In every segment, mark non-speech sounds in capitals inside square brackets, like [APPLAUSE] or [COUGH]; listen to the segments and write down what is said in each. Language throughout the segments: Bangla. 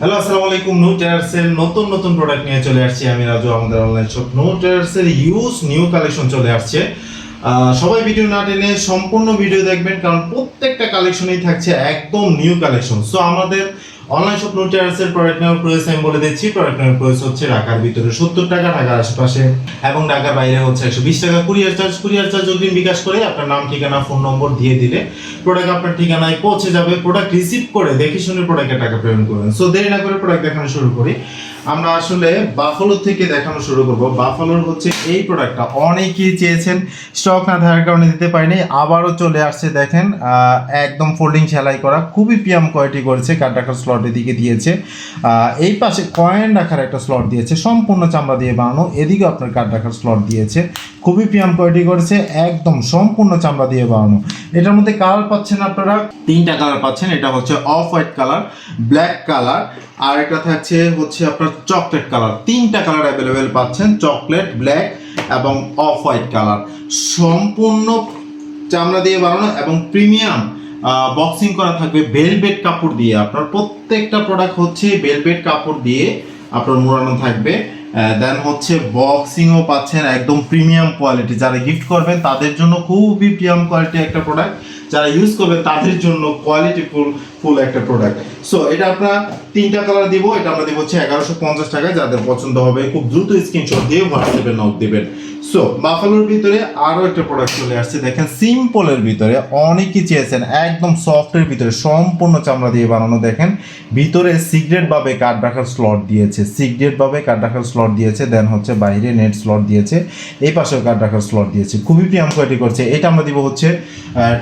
হ্যালো, আসসালামু আলাইকুম। নিউ টায়ার্স এর নতুন নতুন প্রোডাক্ট নিয়ে চলে আসছি আমি রাজু, আমাদের অনলাইন শপ নো এর ইউজ নিউ কালেকশন চলে আসছে। সবাই ভিডিও না টেনে সম্পূর্ণ ভিডিও দেখবেন, কারণ প্রত্যেকটা কালেকশনই থাকছে একদম নিউ কালেকশন সো আমাদের অনলাইন শপ নো টেরার্সের প্রোডাক্ট নেওয়ার প্রাইস আমি বলে দিচ্ছি। প্রোডাক্ট নেওয়ার প্রাইস হচ্ছে ঢাকার ভিতরে সত্তর টাকা ঢাকার আশেপাশে এবং ঢাকার বাইরে হচ্ছে একশো বিশ টাকা কুরিয়ার চার্জ কুরিয়ার চার্জ যদি বিকাশ করে আপনার নাম, ঠিকানা ফোন নম্বর দিয়ে দিলে প্রোডাক্ট আপনার ঠিকানায় পৌঁছে যাবে। প্রোডাক্ট রিসিভ করে দেখে শুনে প্রোডাক্টের টাকা পেমেন্ট করবেন। সো দেরি না করে প্রোডাক্ট দেখানো শুরু করি। আমরা আসলে বাফালো থেকে দেখানো শুরু করব। বাফালোর হচ্ছে এই প্রোডাক্টটা অনেকেই চেয়েছেন স্টক না থাকার কারণে দিতে পারিনি। আবারও চলে আসছে, দেখেন একদম ফোল্ডিং সেলাই করা। খুবই পিয়াম কোয়ালিটি করেছে কার্ড রাখার স্লটের দিকে দিয়েছে। এই পাশে কয়েন রাখার একটা স্লট দিয়েছে, সম্পূর্ণ চামড়া দিয়ে বানানো। এদিকে আপনার কার্ড রাখার স্লট দিয়েছে। খুবই পিয়াম কোয়ালিটি করেছে, একদম সম্পূর্ণ চামড়া দিয়ে বানানো। এটার মধ্যে কালার পাচ্ছেন আপনারা? তিনটা কালার পাচ্ছেন, এটা হচ্ছে off white colour black colour আর এটা থাকছে হচ্ছে আপনার চকলেট কালার তিনটা কালার অ্যাভেলেবেল পাচ্ছেন চকলেট ব্ল্যাক এবং অফ হোয়াইট কালার সম্পূর্ণ চামড়া দিয়ে বানানো এবং প্রিমিয়াম বক্সিং করা থাকবে ভেলভেট কাপড় দিয়ে। আপনার প্রত্যেকটা প্রোডাক্ট হচ্ছে ভেলভেট কাপড় দিয়ে আপনার মোড়ানো থাকবে। দেন হচ্ছে বক্সিংও পাচ্ছেন একদম প্রিমিয়াম কোয়ালিটি যারা গিফট করবেন, তাদের জন্য খুবই প্রিমিয়াম কোয়ালিটি একটা প্রোডাক্ট যারা ইউজ করবেন তাদের জন্য কোয়ালিটি ফুল ফুল একটা প্রোডাক্ট সো এটা আমরা তিনটা কালার দিব, এটা আমরা দিব হচ্ছে এগারোশো পঞ্চাশ টাকায়। যাদের পছন্দ হবে, খুব দ্রুত স্ক্রিনশট দিয়ে হোয়াটসঅ্যাপে নক দিবেন। সো বাফালোর ভিতরে আরও একটা প্রোডাক্ট চলে আসছে। দেখেন সিম্পলের ভিতরে অনেকেই চেয়েছেন, একদম সফটের ভিতরে সম্পূর্ণ চামড়া দিয়ে বানানো। দেখেন, ভিতরে সিগারেট ভাবে কার্ড রাখার স্লট দিয়েছে, সিগারেট ভাবে কার্ড রাখার স্লট দিয়েছে দেন হচ্ছে বাইরে নেট স্লট দিয়েছে, এই পাশেও কার্ড রাখার স্লট দিয়েছে। খুবই প্রিয়াম কোয়ালিটি করছে। এটা আমরা দিব হচ্ছে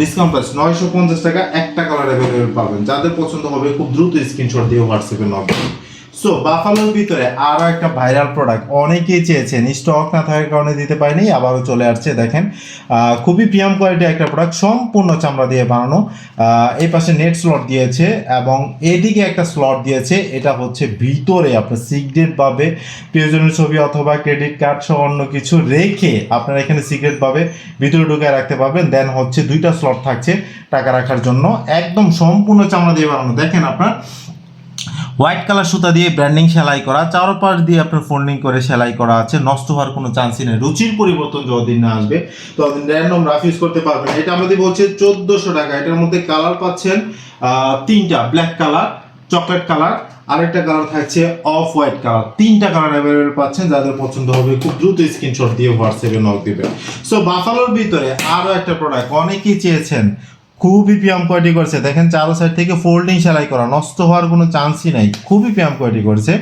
ডিসকাউন্ট প্রাইস নয়শো পঞ্চাশ টাকা, একটা কালার অ্যাভেলেবেল পাবেন। যাদের পছন্দ হবে, খুব দ্রুত স্ক্রিনশট দিয়ে হোয়াটসঅ্যাপে নক সো বাফালোর ভিতরে আরও একটা ভাইরাল প্রোডাক্ট অনেকেই চেয়েছেন। স্টক না থাকার কারণে দিতে পারিনি, আবারও চলে আসছে, দেখেন। খুবই প্রিয়াম কোয়ালিটি একটা প্রোডাক্ট সম্পূর্ণ চামড়া দিয়ে বানানো। এই পাশে নেট স্লট দিয়েছে এবং এদিকে একটা স্লট দিয়েছে, এটা হচ্ছে ভিতরে আপনার সিগারেট ভাবে প্রিয়জনের ছবি অথবা ক্রেডিট কার্ড সহ অন্য কিছু রেখে আপনারা এখানে সিগারেট ভাবে ভিতরে ঢুকে রাখতে পারবেন। দেন হচ্ছে দুইটা স্লট থাকছে টাকা রাখার জন্য। একদম সম্পূর্ণ চামড়া দিয়ে বানানো। দেখেন আপনার হোয়াইট কালার সুতা দিয়ে ব্র্যান্ডিং সেলাই করা, চারোপাশ দিয়ে আপনার ফোল্ডিং করে সেলাই করা আছে, নষ্ট হওয়ার কোনো চান্সই নেই। রুচির পরিবর্তন যতদিন না আসবে, ততদিন র্যান্ডম রাফ ইউজ করতে পারবেন। এটা আমাদের বলছে চোদ্দোশো টাকা। এটার মধ্যে কালার পাচ্ছেন তিনটা ব্ল্যাক কালার চকলেট কালার আরেকটা কালার থাকছে অফ হোয়াইট কালার তিনটা কালার অ্যাভেলেবেল পাচ্ছেন, যাদের পছন্দ হবে খুব দ্রুত স্ক্রিনশট দিয়ে হোয়াটসঅ্যাপে নক দিবেন। সো বাফালোর ভিতরে আরও একটা প্রোডাক্ট অনেকেই চেয়েছেন খুবই পিয়াম কোয়ালিটি করছে? দেখেন চারো সাইড থেকে ফোল্ডিং সেলাই করা, নষ্ট হওয়ার কোনো চান্সই নাই। খুবই পিয়াম কোয়ালিটি করছে?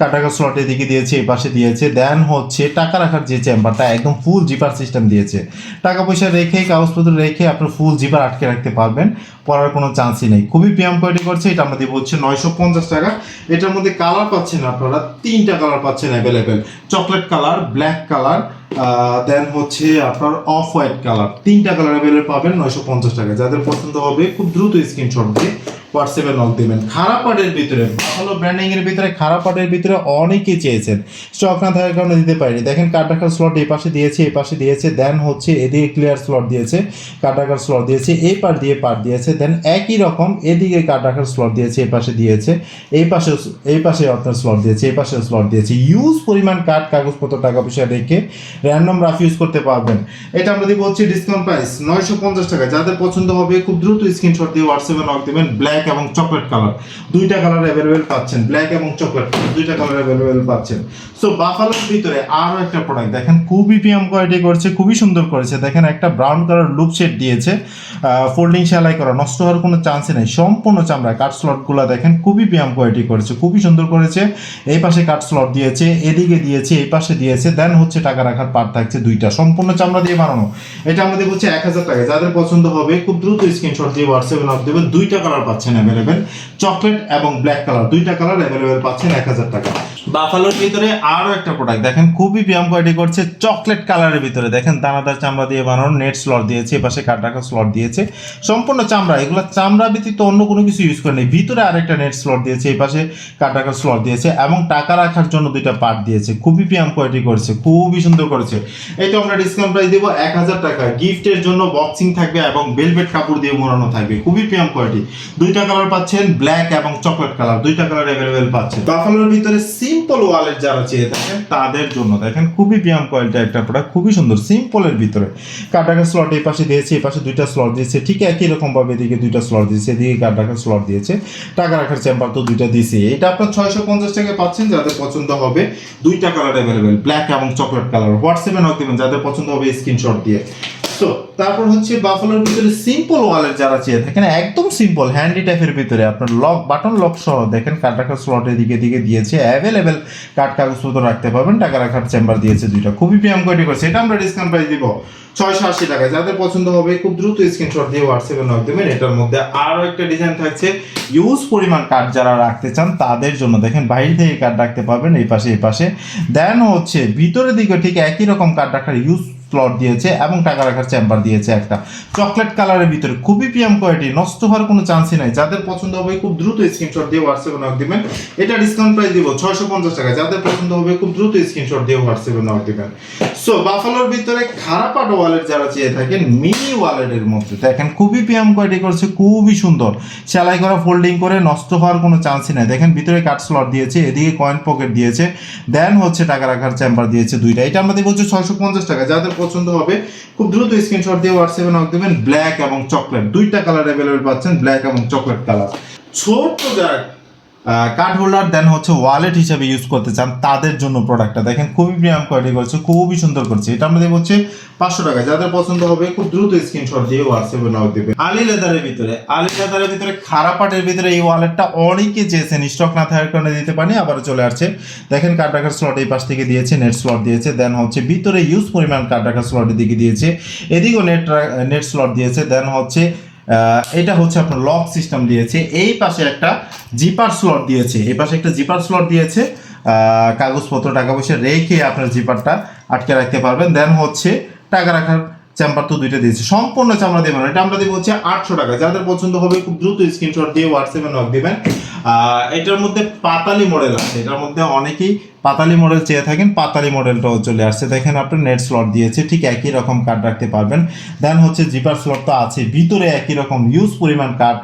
কাটাকা স্লটের দিকে দিয়েছে, এই পাশে দিয়েছে। দেন হচ্ছে টাকা রাখার যে চেম্বারটা একদম ফুল জিপার সিস্টেম দিয়েছে। টাকা পয়সা রেখে, কাগজপত্র রেখে আপনার ফুল জিপার আটকে রাখতে পারবেন, পড়ার কোনো চান্সই নেই। খুবই পিয়াম কোয়ালিটি করছে? এটা আমাদের হচ্ছে নয়শো পঞ্চাশ টাকা। এটার মধ্যে কালার পাচ্ছেন আপনারা, তিনটা কালার পাচ্ছেন available chocolate colour black colour then হচ্ছে আপনার অফ হোয়াইট কালার তিনটা কালার অ্যাভেলেবল পাবেন নয়শো পঞ্চাশ টাকা যাদের পছন্দ হবে খুব দ্রুত স্ক্রিনশট দিয়ে হোয়াটসঅ্যাপে নক দেবেন খারাপ পাটের ভিতরে, ভালো ব্র্যান্ডিং এর ভিতরে, খারাপ পাটের ভিতরে অনেকেই চেয়েছেন। স্টক না থাকার কারণে দিতে পারিনি। দেখেন রাখার স্লট এই পাশে দিয়েছে, এই পাশে দিয়েছে দেন হচ্ছে এদিকে ক্লিয়ার স্লট দিয়েছে রাখার স্লট দিয়েছে, এই পার দিয়ে পার দিয়েছে দেন একই রকম এদিকে রাখার স্লট দিয়েছে, এই পাশে দিয়েছে, এই পাশে এই পাশে আপনার স্লট দিয়েছে, এই পাশে স্লট দিয়েছে। ইউজ পরিমাণ কার্ড কাগজপত্র, টাকা পয়সা রেখে র্যান্ডম রাফ ইউজ করতে পারবেন। এটা আমরা দিব হচ্ছে ডিসকাউন্ট প্রাইস নয়শো পঞ্চাশ টাকা। যাদের পছন্দ হবে, খুব দ্রুত স্ক্রিনশট দিয়ে হোয়াটসঅ্যাপে নক দেবেন ব্ল্যাক এবং চকলেট কালার দুইটা কালার অ্যাভেলেবেল পাচ্ছেন ব্ল্যাক এবং চকলেট দুইটা কালার অ্যাভেলেবেল পাচ্ছেন। সো বাফালোর ভিতরে আরও একটা প্রোডাক্ট দেখেন খুবই পিএম কোয়ালিটি করেছে, খুবই সুন্দর করেছে। দেখেন একটা ব্রাউন কালার লুক শেড দিয়েছে ফোল্ডিং সেলাই করা, নষ্ট হওয়ার কোনো চান্সই নেই। সম্পূর্ণ চামড়া কাট স্লটগুলো দেখেন খুবই পিএম কোয়ালিটি করেছে, খুবই সুন্দর করেছে। এই পাশে কাট স্লট দিয়েছে, এদিকে দিয়েছে, এই পাশে দিয়েছে দেন হচ্ছে টাকা রাখার পার থাকছে দুইটা। সম্পূর্ণ চামড়া দিয়ে বানানো। এটা আমাদের হচ্ছে এক হাজার টাকা। যাদের পছন্দ হবে, খুব দ্রুত স্ক্রিনশট দিয়ে হোয়াটসঅ্যাপে নক দেবেন, দুইটা কালার পাচ্ছেন। অ্যাভেলেবেল চকলেট এবং ব্ল্যাক কালার দুইটা কালার অ্যাভেলেবেল পাচ্ছেন এক হাজার টাকা। বাফালোর ভিতরে আরও একটা প্রোডাক্ট দেখেন, খুবই পিয়াম কোয়ালিটি করছে, চকলেট কালারের ভিতরে। দেখেন, দানাদার চামড়া দিয়ে বানানো নেট স্লট দিয়েছে এপাশে কাট রাখা স্লট দিয়েছে। সম্পূর্ণ চামড়া, এগুলো চামড়া ব্যতীত অন্য কোনো কিছু ইউজ করে নেই। ভিতরে আরেকটা নেট স্লট দিয়েছে এই পাশে কাট স্লট দিয়েছে এবং টাকা রাখার জন্য দুইটা পার্ট দিয়েছে। খুবই পিয়াম কোয়ালিটি করেছে, খুবই সুন্দর করেছে। এটা আমরা ডিসকাউন্ট প্রাইস দেবো এক হাজার টাকা গিফটের জন্য বক্সিং থাকবে এবং বেলভেট কাপড় দিয়ে মোড়ানো থাকবে। খুবই পিয়াম কোয়ালিটি দুইটা দুইটা কালার পাচ্ছেন ব্ল্যাক এবং চকলেট কালার দুইটা কালার অ্যাভেলেবেল পাচ্ছেন। বাফালোর ভিতরে সিম্পল ওয়ালেট যারা চেয়ে থাকেন, তাদের জন্য দেখেন খুবই প্রিয়াম কোয়ালিটি একটা প্রোডাক্ট খুবই সুন্দর সিম্পলের ভিতরে। কাটাকা স্লট এই পাশে দিয়েছে, এই পাশে দুইটা স্লট দিয়েছে, ঠিক একই রকম ভাবে এদিকে দুইটা স্লট দিয়েছে, এদিকে কাটাকা স্লট দিয়েছে। টাকা রাখার চেম্বার তো দুইটা দিয়েছে। এটা আপনার ছয়শো পঞ্চাশ টাকা পাচ্ছেন, যাদের পছন্দ হবে দুইটা কালার অ্যাভেলেবেল ব্ল্যাক এবং চকলেট কালার হোয়াটসঅ্যাপে নক দেবেন, যাদের পছন্দ হবে স্ক্রিনশট দিয়ে। তো তারপর হচ্ছে বাফালোর ভিতরে সিম্পল ওয়ালেট যারা চেয়ে থাকেন, একদম সিম্পল হ্যান্ডি টাইপের ভিতরে আপনার লক বাটন লক সহ দেখেন কার্ড রাখার স্লটের দিকে দিকে দিয়েছে অ্যাভেলেবেল কার্ড কাগজপত্র রাখতে পারবেন, টাকা রাখার চেম্বার দিয়েছে দুইটা। খুবই প্রিয়াম কোয়ালিটি করছে, এটা আমরা ডিসকাউন্ট প্রাইস দিব ছয়শো আশি টাকা যাদের পছন্দ হবে, খুব দ্রুত স্ক্রিনশট দিয়ে হোয়াটসঅ্যাপে নক এটার মধ্যে আরও একটা ডিজাইন থাকছে। ইউজ পরিমাণ কার্ড যারা রাখতে চান, তাদের জন্য দেখেন বাইরে থেকে কার্ড রাখতে পারবেন, এই পাশে এই পাশে। দেন হচ্ছে, ভিতরের দিকে ঠিক একই রকম কার্ড রাখার ইউজ স্লট দিয়েছে এবং টাকা রাখার চেম্বার দিয়েছে একটা। চকলেট কালারের ভিতরে খুবই পিএম কোয়ালিটি নষ্ট হওয়ার কোনো চান্সই নাই। যাদের পছন্দ হবে খুব দ্রুত স্ক্রিনশট দিয়ে হোয়াটসঅ্যাপে নক দিবেন। এটা ডিসকাউন্ট প্রাইস দিব, ছয়শো পঞ্চাশ টাকা। যাদের পছন্দ হবে খুব দ্রুত স্ক্রিনশট দিয়ে হোয়াটসঅ্যাপে নক দিবেন। সো বাফালোর ভিতরে খারাপাট ওয়ালেট যারা চেয়ে থাকেন মিনি ওয়ালেটের মধ্যে। দেখেন, খুবই পিএম কোয়ালিটি করছে, খুবই সুন্দর। সেলাই করা ফোল্ডিং করে নষ্ট হওয়ার কোনো চান্সই নাই। দেখেন, ভিতরে কাট স্লট দিয়েছে, এদিকে কয়েন পকেট দিয়েছে। দেন হচ্ছে টাকা রাখার চেম্বার দিয়েছে দুইটা। এটা আমাদের বলছে ছয়শো পঞ্চাশ টাকা। যাদের পছন্দ হবে, খুব দ্রুত স্ক্রিনশট দিয়ে হোয়াটসঅ্যাপে নক দেবেন ব্ল্যাক এবং চকলেট দুইটা কালার অ্যাভেলেবেল পাচ্ছেন ব্ল্যাক এবং চকলেট কালার ছোট্ট যারা কার্ড হোল্ডার দেন হচ্ছে ওয়ালেট হিসাবে ইউজ করতে চান, তাদের জন্য প্রোডাক্টটা দেখেন খুবই প্রিমিয়াম কোয়ালিটি করছে, খুবই সুন্দর করছে। এটা আমাদের হচ্ছে পাঁচশো টাকা। যাদের পছন্দ হবে, খুব দ্রুত স্ক্রিনশট দিয়ে হোয়াটসঅ্যাপে নাও দেবে। আলি লেদারের ভিতরে, আলি লেদারের ভিতরে খারাপ পাটের ভিতরে এই ওয়ালেটটা অনেকে চেয়েছেন স্টক না থাকার কারণে দিতে পারেনি আবার চলে আসছে। দেখেন কার্ড রাখার স্লট এই পাশ থেকে দিয়েছে নেট স্লট দিয়েছে দেন হচ্ছে ভিতরে ইউজ পরিমাণ কার্ড রাখার স্লটের দিকে দিয়েছে। এদিকেও নেট নেট স্লট দিয়েছে দেন হচ্ছে এটা হচ্ছে আপনার লক সিস্টেম দিয়েছে। এই পাশে একটা জিপার স্লট দিয়েছে। এই পাশে একটা জিপার স্লট দিয়েছে। কাগজপত্র, টাকা পয়সা রেখে আপনার জিপারটা আটকে রাখতে পারবেন। দেন হচ্ছে টাকা রাখার চেম্বার তো দুইটা দিয়েছি। সম্পূর্ণ চামড়া দেবেন এটা আমরা দেবো হচ্ছে আটশো টাকা। যাদের পছন্দ হবে, খুব দ্রুত স্ক্রিনশট দিয়ে হোয়াটসঅ্যাপে নক দেবেন। এটার মধ্যে পাতালি মডেল আছে। এটার মধ্যে অনেকেই পাতালি মডেল চেয়ে থাকেন। পাতালি মডেলটাও চলে আসছে। দেখেন আপনার নেট স্লট দিয়েছে। ঠিক একই রকম কার্ড রাখতে পারবেন। দেন হচ্ছে জিপার স্লট তো আছে ভিতরে একই রকম ইউজ পরিমাণ কার্ড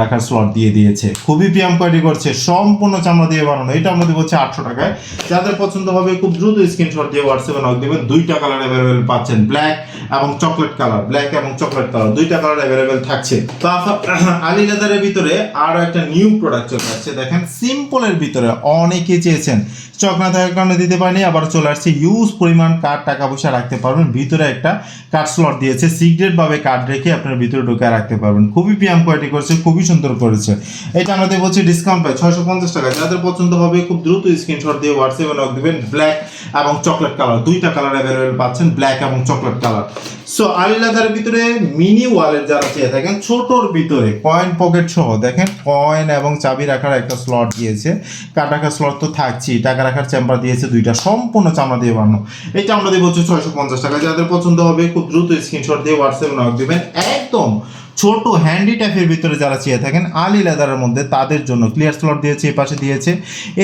রাখার স্লট দিয়ে দিয়েছে। খুবই পিএম কোয়ালিটি করছে, সম্পূর্ণ চামড়া দিয়ে বানানো। এটা আমাদের হচ্ছে আটশো টাকায়। যাদের পছন্দ হবে, খুব দ্রুত স্ক্রিনশট দিয়ে হোয়াটসঅ্যাপে নক দেবেন। দুইটা কালার অ্যাভেলেবেল পাচ্ছেন ব্ল্যাক এবং চকলেট কালার ব্ল্যাক এবং চকলেট কালার দুইটা কালার অ্যাভেলেবেল থাকছে। তো [CLEARS THROAT] আলি লেদারের ভিতরে আরও একটা নিউ প্রোডাক্ট চলে আসছে। দেখেন সিম্পলের ভিতরে অনেকে চেয়েছেন স্টক না থাকার কারণে দিতে পারিনি আবার চলে আসছে। ইউজ পরিমাণ কার্ড টাকা পয়সা রাখতে পারবেন। ভিতরে একটা কার্ড স্লট দিয়েছে। সিক্রেট ভাবে কার্ড রেখে আপনার ভিতরে ঢুকে রাখতে পারবেন। খুবই পিএম কোয়ালিটি করেছে, খুবই সুন্দর করেছে। এটা আমাদের বলছে ডিসকাউন্ট পাই ছয়শো পঞ্চাশ টাকা। যাদের পছন্দ হবে খুব দ্রুত স্ক্রিনশট দিয়ে হোয়াটসঅ্যাপে নক দিবেন। ব্ল্যাক এবং চকলেট কালার দুইটা কালার অ্যাভেলেবেল পাচ্ছেন ব্ল্যাক এবং চকলেট কালার সো আলি লেদারের ভিতরে মিনি ওয়ালেট যারা চেয়ে থাকেন, ছোটোর ভিতরে কয়েন পকেট সহ, দেখেন কয়েন এবং চাবি রাখার একটা স্লট দিয়েছে। রাখার স্লট তো থাকছেই, টাকা রাখার চেম্বার দিয়েছে, দুইটা সম্পূর্ণ চামড়া দিয়ে বানানো। এটা আমরা দেবো হচ্ছে ছয়শো পঞ্চাশ টাকা। যাদের পছন্দ হবে খুব দ্রুত স্ক্রিনশট দিয়ে হোয়াটসঅ্যাপে নক দেবেন। একদম ছোট হ্যান্ডি টাইপের ভিতরে যারা চেয়ে থাকেন, আলি লেদারের মধ্যে তাদের জন্য ক্লিয়ার স্লট দিয়েছে, এই পাশে দিয়েছে।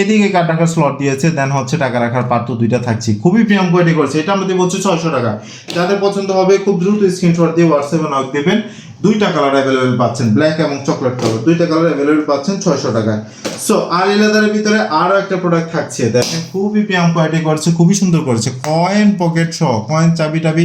এদিকে কার্ড রাখার স্লট দিয়েছে দেন হচ্ছে টাকা রাখার তো দুইটা থাকছে। খুবই প্রিয়াম কোয়ালিটি করছে। এটা আমরা দেবো হচ্ছে ছয়শো টাকা। যাদের পছন্দ হবে, খুব দ্রুত স্ক্রিনশট দিয়ে হোয়াটসঅ্যাপে নক দেবেন। দুইটা কালার অ্যাভেলেবেল পাচ্ছেন ব্ল্যাক এবং চকলেট কালার দুইটা কালার অ্যাভেলেবেল পাচ্ছেন ছয়শো টাকায়। সো আর এলাদারের ভিতরে আরও একটা প্রোডাক্ট থাকছে, দেখেন খুবই প্রিয়াম কোয়ালিটি করছে, খুবই সুন্দর করেছে কয়েন পকেট সহ কয়েন চাবি টাবি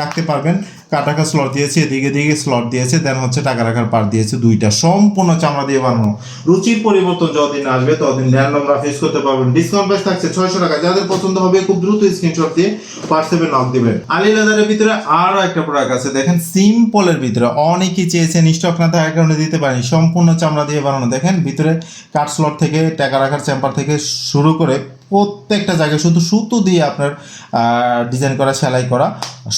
রাখতে পারবেন। কাটাকা স্লট দিয়েছে, এদিকে দিকে স্লট দিয়েছে দেন হচ্ছে টাকা রাখার পার দিয়েছে দুইটা। সম্পূর্ণ চামড়া দিয়ে বানানো। রুচির পরিবর্তন যতদিন আসবে, ততদিন র্যান্ডম ফেস করতে পারবেন। ডিসকাউন্ট প্রাইস থাকছে ছয়শো টাকা। যাদের পছন্দ হবে, খুব দ্রুত স্ক্রিনশট দিয়ে হোয়াটসঅ্যাপে নক দিবেন। আলি লেদারের ভিতরে আরও একটা প্রোডাক্ট আছে। দেখেন সিম্পলের ভিতরে। অনেকেই চেয়েছেন স্টক না থাকার কারণে দিতে পারেনি। সম্পূর্ণ চামড়া দিয়ে বানানো। দেখেন, ভিতরে কাঠ স্লট থেকে, টাকা রাখার চেম্বার থেকে শুরু করে প্রত্যেকটা জায়গায় শুধু সুতো দিয়ে আপনার ডিজাইন করা, সেলাই করা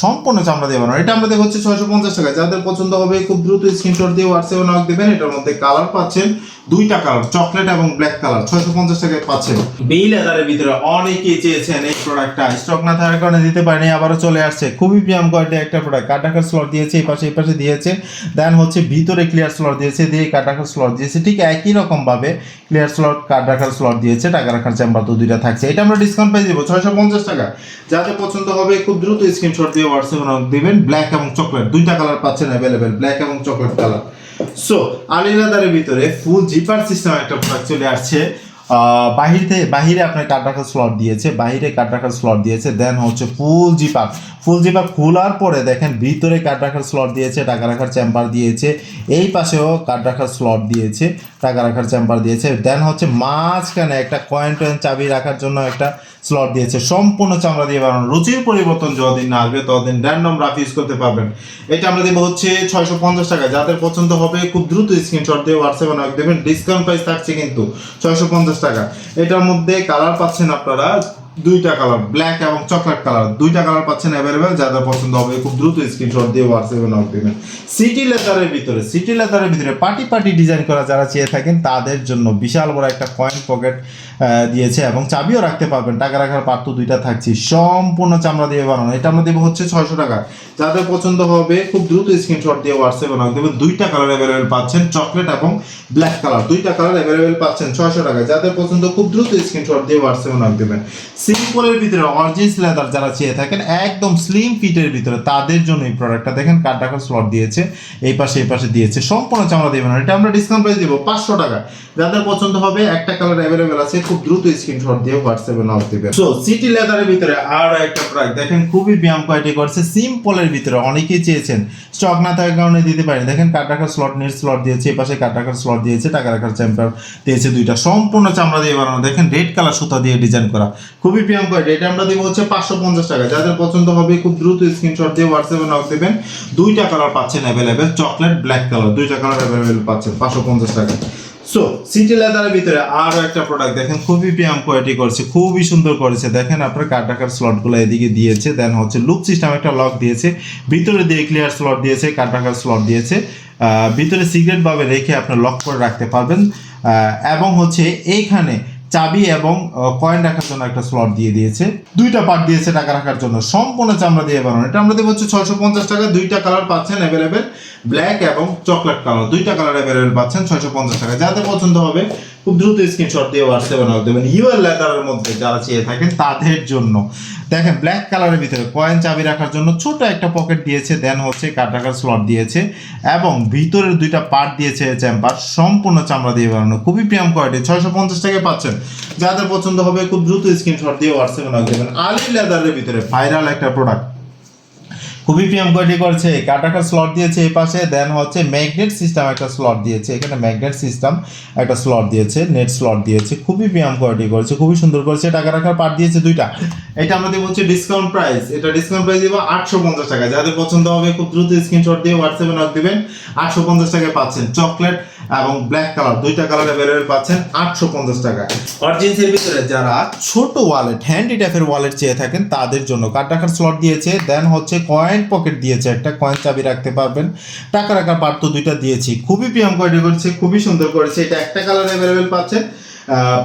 সম্পূর্ণ চামড়া দিয়ে বানানো। এটা আমাদের হচ্ছে ছয়শো পঞ্চাশ টাকা। যাদের পছন্দ হবে খুব দ্রুত স্ক্রিনশট দিয়ে হোয়াটসঅ্যাপে নক দেবেন। এটার মধ্যে কালার পাচ্ছেন দুইটা কালার চকলেট এবং ব্ল্যাক কালার ছয়শো পঞ্চাশ টাকায় পাচ্ছেন। বেই লেদারের ভিতরে অনেকেই চেয়েছেন এই প্রোডাক্টটা স্টক না থাকার কারণে দিতে পারেনি, আবারও চলে আসছে। খুবই প্রিয়াম কোয়ালিটি একটা প্রোডাক্ট কাটাকার স্লট দিয়েছে, এই পাশে এই পাশে দিয়েছে। দেন হচ্ছে ভিতরে ক্লিয়ার স্লট দিয়েছে, দিয়ে কাটাকার স্লট দিয়েছে। ঠিক একই রকম ভাবে ক্লিয়ার স্লট কার্ড রাখার স্লট দিয়েছে, টাকা রাখার চেম্বার তো দুইটা থাকছে। এটা আমরা ডিসকাউন্ট পেয়ে দেবো ছয়শো পঞ্চাশ টাকা। যাতে পছন্দ হবে, খুব দ্রুত স্ক্রিনশট দিয়ে হোয়াটসঅ্যাপে নক দিবেন। ব্ল্যাক এবং চকলেট দুইটা কালার পাচ্ছেন অ্যাভেলেবেল ব্ল্যাক এবং চকলেট কালার সো আলিলাদারের ভিতরে ফুল জিপার সিস্টেম একটা প্রোডাক্ট চলে আসছে। বাহিরে বাহিরে আপনার কার্ড রাখার স্লট দিয়েছে, বাহিরে কার্ড রাখার স্লট দিয়েছে দেন হচ্ছে ফুল জিপার ফুল জিপার খোলার পরে দেখেন ভিতরে কার্ড রাখার স্লট দিয়েছে, টাকা রাখার চেম্বার দিয়েছে, এই পাশেও কার্ড রাখার স্লট দিয়েছে। টাকা রাখার চেম্বার দিয়েছে। দেন হচ্ছে মাঝখানে একটা কয়েন টয়েন চাবি রাখার জন্য একটা স্লট দিয়েছে। সম্পূর্ণ চামড়া দিয়ে বানানো। রুচির পরিবর্তন যতদিন না আসবে, ততদিন র্যান্ডম রাফ ইউজ করতে পারবেন। এটা আমরা দেবো হচ্ছে ছয়শো পঞ্চাশ টাকা। যাদের পছন্দ হবে, খুব দ্রুত স্ক্রিনশট দিয়ে হোয়াটসঅ্যাপে নক দেবেন। ডিসকাউন্ট প্রাইস থাকছে কিন্তু ছয়শো পঞ্চাশ টাকা। এটার মধ্যে কালার পাচ্ছেন আপনারা দুইটা কালার ব্ল্যাক এবং চকলেট কালার দুইটা কালার পাচ্ছেন অ্যাভেলেবেল যাদের পছন্দ হবে, খুব দ্রুত স্ক্রিনশট দিয়ে হোয়াটসঅ্যাপে নক দেবেন সিটি লেদারের ভিতরে সিটি লেদারের ভিতরে পার্টি পার্টি ডিজাইন করা যারা চেয়ে থাকেন, তাদের জন্য বিশাল বড় একটা কয়েন পকেট দিয়েছে এবং চাবিও রাখতে পারবেন। টাকা রাখার পাত্র দুইটা থাকছে। সম্পূর্ণ চামড়া দিয়ে বানানো। এটা আমরা দেবো হচ্ছে ছয়শো টাকা। যাদের পছন্দ হবে, খুব দ্রুত স্ক্রিনশট দিয়ে হোয়াটসঅ্যাপে নক দেবেন দুইটা কালার অ্যাভেলেবেল পাচ্ছেন চকলেট এবং ব্ল্যাক কালার দুইটা কালার অ্যাভেলেবেল পাচ্ছেন, ছয়শো টাকা যাদের পছন্দ, খুব দ্রুত স্ক্রিনশট দিয়ে হোয়াটসঅ্যাপে নক দেবেন। সিম্পলের ভিতরে অরিজিনস লেদার যারা চেয়ে থাকেন, একদম স্লিম ফিটের ভিতরে, তাদের জন্য এই প্রোডাক্টটা দেখেন কার টাকার স্লট দিয়েছে। এই পাশে এই পাশে দিয়েছে। সম্পূর্ণ চামড়া দেবেন এটা আমরা ডিসকাউন্ট প্রাইস দেবো, পাঁচশো টাকা। যাদের পছন্দ হবে, একটা কালার অ্যাভেলেবেল আছে খুব দ্রুত স্ক্রিনশট দিয়ে হোয়াটসঅ্যাপে নক দেবেন সো সিটি লেদারের ভিতরে আর একটা প্রোডাক্ট দেখেন, খুবই ব্যায়াম কোয়ালিটি করছে। সিম্পলের ভিতরে অনেকেই চেয়েছেন। স্টক না থাকার কারণে দিতে পারেন। দেখেন কার টাকার স্লট নেট স্লট দিয়েছে, এই পাশে কার টাকার স্লট দিয়েছে টাকা রাখার চেম্বার দিয়েছে দুইটা। সম্পূর্ণ চামড়া দিয়ে বানানো। দেখেন রেড কালার সুতা দিয়ে ডিজাইন করা। খুবই ব্যায়াম কোয়ালিটি এটা আমরা দেবো হচ্ছে পাঁচশো পঞ্চাশ টাকা। যাদের পছন্দ হবে, খুব দ্রুত স্ক্রিনশট দিয়ে হোয়াটসঅ্যাপে নক দেবেন। দুইটা কালার পাচ্ছেন অ্যাভেলেবেল চকলেট ব্ল্যাক কালার দুইটা কালার অ্যাভেলেবেল পাচ্ছেন, পাঁচশো পঞ্চাশ টাকা সো সিটি লেদারের ভিতরে আরও একটা প্রোডাক্ট দেখেন, খুবই পিয়াম কোয়ালিটি করছে, খুবই সুন্দর করেছে। দেখেন আপনার কার টাকার স্লটগুলো এদিকে দিয়েছে দেন হচ্ছে লুক সিস্টেম একটা লক দিয়েছে, ভিতরে দিয়ে ক্লিয়ার স্লট দিয়েছে কার টাকার স্লট দিয়েছে। ভিতরে সিগারেট ভাবে রেখে আপনি লক করে রাখতে পারবেন। এবং হচ্ছে এইখানে চাবি এবং কয়েন রাখার জন্য একটা স্লট দিয়ে দিয়েছে। দুইটা পার্ট দিয়েছে টাকা রাখার জন্য। সম্পূর্ণ চামড়া দিয়ে বানানো। এটা আমরা দেবো হচ্ছে ছয়শো পঞ্চাশ টাকা, দুইটা কালার পাচ্ছেন অ্যাভেলেবেল ব্ল্যাক এবং চকলেট কালার দুইটা কালার অ্যাভেলেবেল পাচ্ছেন ছয়শো পঞ্চাশ টাকা যাদের পছন্দ হবে, খুব দ্রুত স্ক্রিনশট দিয়ে হোয়াটসঅ্যাপে নক দেবেন। ইউএল লেদারের মধ্যে যারা চেয়ে থাকেন, তাদের জন্য। দেখেন ব্ল্যাক কালারের ভিতরে কয়েন চাবি রাখার জন্য ছোট একটা পকেট দিয়েছে দেন হচ্ছে কাঠ রাখার স্লট দিয়েছে, এবং ভিতরের দুইটা পার্ট দিয়েছে চ্যাম্পার সম্পূর্ণ চামড়া দিয়ে বানানো। খুবই প্রিয়াম কোয়ালিটি ছয়শো পঞ্চাশ টাকায় পাচ্ছেন। যাদের পছন্দ হবে, খুব দ্রুত স্ক্রিনশট দিয়ে হোয়াটসঅ্যাপে নক দেবেন। আলি লেদারের ভিতরে ভাইরাল একটা প্রোডাক্ট খুবই প্রিয়ম কোয়ালিটি করছে। একটা স্লট দিয়েছে এই পাশে দেন হচ্ছে ম্যাগনেট সিস্টেম একটা স্লট দিয়েছে। এখানে ম্যাগনেট সিস্টেম একটা স্লট দিয়েছে নেট স্লট দিয়েছে। খুবই প্রিয়ম কোয়ালিটি করেছে, খুবই সুন্দর করেছে। টাকা রাখার পার দিয়েছে দুইটা। এটা আমাদের হচ্ছে ডিসকাউন্ট প্রাইস এটা ডিসকাউন্ট প্রাইস দিব আটশো পঞ্চাশ টাকা। যাদের পছন্দ হবে খুব দ্রুত স্ক্রিনশট দিয়ে হোয়াটসঅ্যাপে নক দিবেন। আটশো পঞ্চাশ টাকায় পাচ্ছেন। চকলেট এবং ব্ল্যাক কালার দুইটা কালার অ্যাভেলেবেল পাচ্ছেন আটশো পঞ্চাশ টাকা অরিজিনসের ভিতরে যারা ছোট ওয়ালেট হ্যান্ডি টাইপের ওয়ালেট চেয়ে থাকেন, তাদের জন্য কার্ড টাকার স্লট দিয়েছে দেন হচ্ছে কয়েন পকেট দিয়েছে একটা কয়েন চাবি রাখতে পারবেন। টাকা রাখার পার্থ দুইটা দিয়েছি। খুবই প্রিয়াম কোয়ালিটি করেছে খুবই সুন্দর করেছে। এটা একটা কালার অ্যাভেলেবেল পাচ্ছেন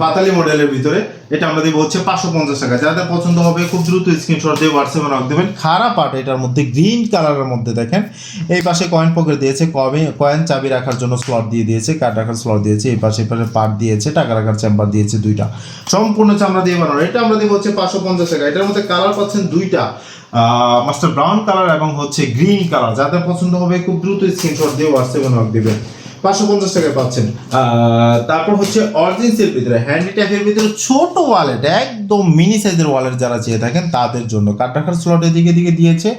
পাতালি মডেলের ভিতরে। এটা আমরা দেবো হচ্ছে পাঁচশো পঞ্চাশ টাকা। যাদের পছন্দ হবে, খুব দ্রুত স্ক্রিনশট দিয়ে হোয়াটসঅ্যাপে রাখ দেবেন। খারাপ পার্ট এটার মধ্যে গ্রিন কালারের মধ্যে দেখেন। এই পাশে কয়েন পকেট দিয়েছে, কবে? কয়েন চাবি রাখার জন্য স্লট দিয়ে দিয়েছে কার্ড রাখার স্লট দিয়েছে, এই পাশে পাশে পার্ট দিয়েছে, টাকা রাখার চেম্বার দিয়েছে দুইটা। সম্পূর্ণ চামড়া দিয়ে বানানো। এটা আমরা দেবো হচ্ছে পাঁচশো পঞ্চাশ টাকা। এটার মধ্যে কালার পাচ্ছেন দুইটা। মাস্টার ব্রাউন কালার এবং হচ্ছে গ্রিন কালার যাদের পছন্দ হবে, খুব দ্রুত স্ক্রিনশট দিয়ে হোয়াটসঅ্যাপে নক দিবেন। পাঁচশো পঞ্চাশ টাকায় পাচ্ছেন। তারপর হচ্ছে অরিজিনসের ভিতরে হ্যান্ডি ট্যাপের ভিতরে ছোট ওয়ালেট একদম মিনি সাইজের ওয়ালেট যারা চেয়ে থাকেন, তাদের জন্য। কাঠ রাখার স্লট এদিকে দিকে দিয়েছে।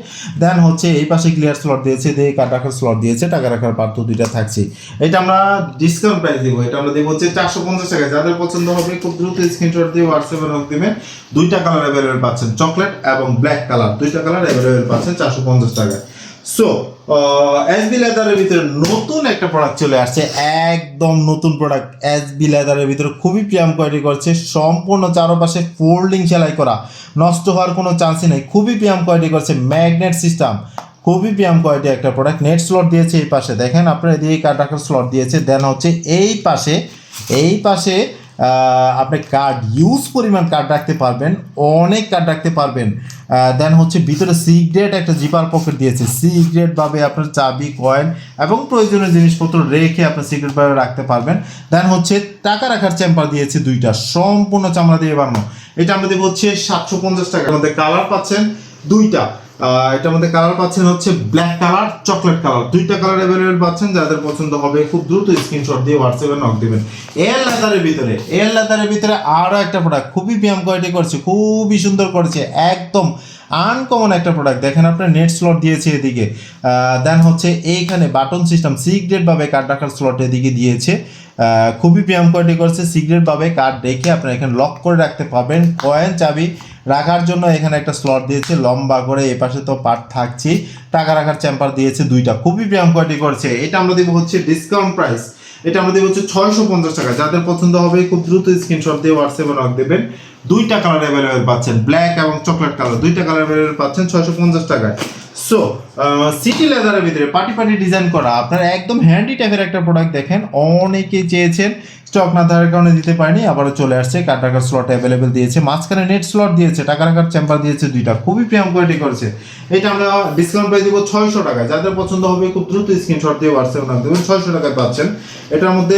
দেন হচ্ছে এই পাশে ক্লিয়ার স্লট দিয়েছে, দিয়ে কাঠ রাখার স্লট দিয়েছে, টাকা রাখার পাত্র দুইটা থাকছে। এটা আমরা ডিসকাউন্ট প্রাইস দিব, এটা আমরা দেবো হচ্ছে চারশো পঞ্চাশ টাকা যাদের পছন্দ হবে, খুব দ্রুত স্ক্রিনশট দিয়ে হোয়াটসঅ্যাপে নক দেবেন। দুইটা কালার অ্যাভেলেবেল পাচ্ছেন চকলেট এবং ব্ল্যাক কালার দুইটা কালার অ্যাভেলেবেল পাচ্ছেন চারশো পঞ্চাশ টাকায়। সো এসবি লেদারের ভিতরে নতুন একটা প্রোডাক্ট চলে আসছে, একদম নতুন প্রোডাক্ট এসবি লেদারের ভিতরে খুবই প্রিয়াম কোয়ালিটি করছে, সম্পূর্ণ চারপাশে ফোল্ডিং সেলাই করা। নষ্ট হওয়ার কোনো চান্সই নেই, খুবই প্রিয়াম কোয়ালিটি করছে ম্যাগনেট সিস্টেম খুবই প্রিয়াম কোয়ালিটি একটা প্রোডাক্ট নেট স্লট দিয়েছে এই পাশে। দেখেন আপনার এদিকে কার্ড রাখার স্লট দিয়েছে দেন হচ্ছে এই পাশে এই পাশে আপনি কার্ড ইউজ পরিমাণ কার্ড রাখতে পারবেন, অনেক কার্ড রাখতে পারবেন। দেন হচ্ছে ভিতরে সিগ্রেট একটা জিপার পকেট দিয়েছে। সিগ্রেট ভাবে আপনার চাবি কয়েন এবং প্রয়োজনীয় জিনিসপত্র রেখে আপনার সিগ্রেট ভাবে রাখতে পারবেন। দেন হচ্ছে টাকা রাখার চেম্বার দিয়েছে দুইটা। সম্পূর্ণ চামড়া দিয়ে বানানো। এটা আমরা দেবো হচ্ছে সাতশো পঞ্চাশ টাকার মধ্যে কালার পাচ্ছেন দুইটা। এটার মধ্যে কালার পাচ্ছেন হচ্ছে ব্ল্যাক কালার চকলেট কালার দুইটা কালার অ্যাভেলেবেল পাচ্ছেন, যাদের পছন্দ হবে খুব দ্রুত স্ক্রিনশট দিয়ে হোয়াটসঅ্যাপে নক দেবেন। এর লেদারের ভিতরে এর লেদারের ভিতরে আরও একটা প্রোডাক্ট খুবই প্রিয়াম কোয়ালিটি করছে, খুবই সুন্দর করেছে, একদম আনকমন একটা প্রোডাক্ট দেখেন আপনার নেট স্লট দিয়েছে এদিকে। দেন হচ্ছে এইখানে বাটন সিস্টেম সিগ্রেট ভাবে কার্ড রাখার স্লট এদিকে দিয়েছে। খুবই প্রিয়াম কোয়ালিটি করছে সিগ্রেট ভাবে কার্ড রেখে আপনার এখানে লক করে রাখতে পারবেন। কয়েন চাবি রাখার জন্য এখানে একটা স্লট দিয়েছে, লম্বা করে এ পাশে তো পার্ট থাকছেই টাকা রাখার চেম্বার দিয়েছে দুইটা। খুবই প্রিয়াম কোয়ালিটি করছে এটা আমরা দিব হচ্ছে ডিসকাউন্ট প্রাইস এটা আমাদের হচ্ছে ছয়শো পঞ্চাশ টাকা। যাদের পছন্দ হবে খুব দ্রুত স্ক্রিনশট দিয়ে হোয়াটসঅ্যাপে নক দেবেন। দুইটা কালার অ্যাভেলেবেল পাচ্ছেন। ব্ল্যাক এবং চকলেট কালার দুইটা কালার অ্যাভেলেবেল পাচ্ছেন ছয়শো পঞ্চাশ টাকায়। সো সিটি লেদারের ভিতরে পার্টি পার্টি ডিজাইন করা। আপনারা একদম হ্যান্ডি টাইপের একটা প্রোডাক্ট দেখেন। অনেকে চেয়েছেন স্টক না থাকার কারণে দিতে পারেনি, আবারও চলে আসছে। কার টাকার স্লট অ্যাভেলেবেল দিয়েছে, মাঝখানে নেট স্লট দিয়েছে টাকা রাখার চেম্বার দিয়েছে দুইটা, খুবই প্রিয়াম কোয়ালিটি করেছে। এটা আমরা ডিসকাউন্ট প্রাইস দিব ছয়শো টাকা যাদের পছন্দ হবে খুব দ্রুত স্ক্রিনশট দিয়ে হোয়াটসঅ্যাপ নাম দেবেন ছয়শো টাকায় পাচ্ছেন। এটার মধ্যে